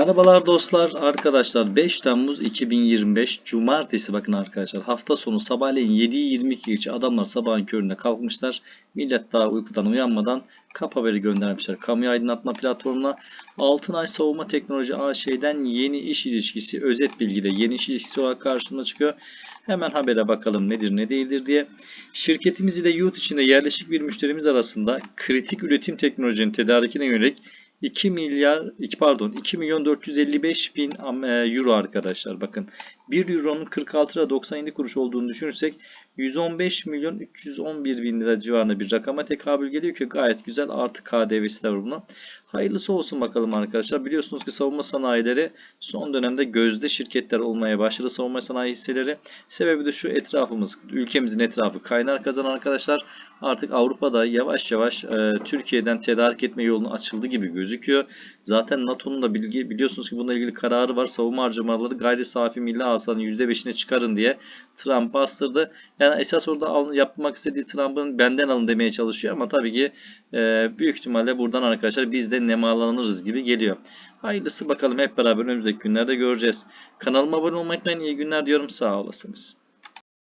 Merhabalar dostlar, arkadaşlar 5 Temmuz 2025 Cumartesi bakın arkadaşlar hafta sonu sabahleyin 7'yi 22 geçe adamlar sabahın köründe kalkmışlar. Millet daha uykudan uyanmadan kap haberi göndermişler. Kamu aydınlatma platformuna Altınay Savunma Teknoloji AŞ'den yeni iş ilişkisi özet bilgide yeni iş ilişkisi olarak karşımıza çıkıyor. Hemen habere bakalım nedir ne değildir diye. Şirketimiz ile yurt içinde yerleşik bir müşterimiz arasında kritik üretim teknolojinin tedarikine yönelik 2 milyar 2 pardon 2 milyon 455 bin e, euro arkadaşlar bakın 1 euronun 46 lira 97 kuruş olduğunu düşünürsek 115 milyon 311 bin lira civarında bir rakama tekabül geliyor ki gayet güzel artı KDV'si de var buna. Hayırlısı olsun bakalım arkadaşlar. Biliyorsunuz ki savunma sanayileri son dönemde gözde şirketler olmaya başladı savunma sanayi hisseleri. Sebebi de şu etrafımız, ülkemizin etrafı kaynar kazanan arkadaşlar. Artık Avrupa'da yavaş yavaş e, Türkiye'den tedarik etme yolunu açıldı gibi gözüküyor. Zaten NATO'nun da bilgi biliyorsunuz ki bununla ilgili kararı var. Savunma harcamaları gayri safi milli hasılanın %5'ine çıkarın diye Trump bastırdı. Yani esas orada al- yapmak istediği Trump'ın benden alın demeye çalışıyor ama tabii ki e, büyük ihtimalle buradan arkadaşlar biz de nemalanırız gibi geliyor. Hayırlısı bakalım hep beraber önümüzdeki günlerde göreceğiz. Kanalıma abone olmayı unutmayın. İyi günler diyorum. Sağ olasınız.